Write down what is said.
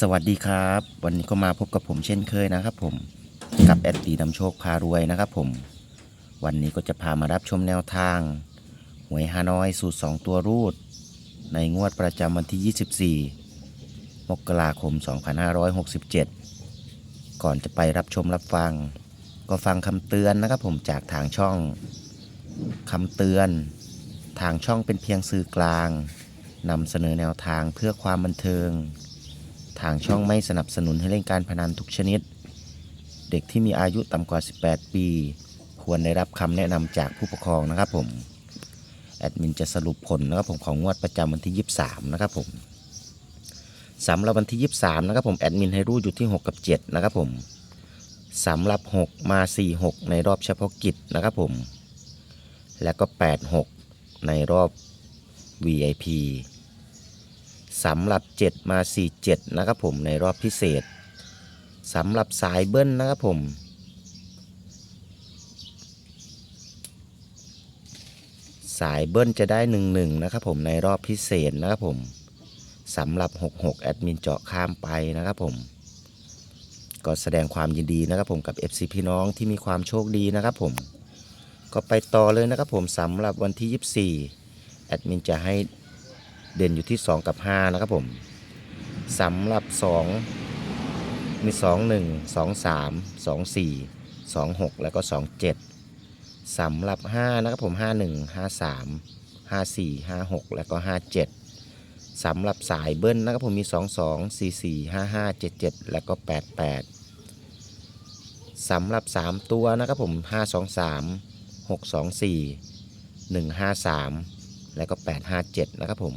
สวัสดีครับ วันนี้ก็มาพบกับผมเช่นเคยนะครับผมกับแอดตีนำโชคพารวยนะครับผม วันนี้ก็จะพามารับชมแนวทางหวยฮานอยสูตร 2 ตัวรูด ในงวดประจำวันที่ 24 มกราคม 2567 ก่อนจะไปรับชมรับฟัง ก็ฟังคำเตือนนะครับผมจากทางช่องคำเตือน ทางช่องเป็นเพียงสื่อกลางนำเสนอแนวทางเพื่อความบันเทิง ทางช่องไม่สนับสนุนให้เล่นการพนันทุกชนิด เด็กที่มีอายุต่ำกว่า 18 ปี ควรได้รับคำแนะนำจากผู้ปกครองนะครับผม แอดมินจะสรุปผลนะครับผมของงวดประจำวันที่ 23 นะครับผมสำหรับวันที่ 23 นะครับผมแอดมินให้รูดอยู่ที่ 6 กับ 7 นะครับผมสำหรับ 6 มา 4 6 ในรอบเฉพาะกิจนะครับผม แล้วก็ 8 6 ในรอบ VIP สำหรับ 7 มา 47 นะครับผมในรอบพิเศษสำหรับสายเบิ้ลนะครับผม สายเบิ้ลจะได้ 1 1 นะครับผมในรอบพิเศษนะครับผมสำหรับ 66 แอดมินเจาะข้ามไปนะครับผม ก็แสดงความยินดีนะครับผมกับ FC พี่น้องที่มีความโชคดีนะครับผม ก็ไปต่อเลยนะครับผมสำหรับวันที่ 24 แอดมินจะให้ เด่นอยู่ที่ 2 กับ 5 นะครับผมสำหรับ 2 มี 2 1 2 3 2 4 2 6 แล้วก็ 2 7สำหรับ 5 นะครับผม 5 1 5 3 5 4 5 6 แล้วก็ 5 7สำหรับสายเบิ้ลนะครับผมมี 2 2 4 4 5 5 7 7 แล้วก็ 8 8สำหรับ 3 ตัวนะครับผม 5 2 3 6 2 4 1 5 3 แล้วก็ 857 นะครับผม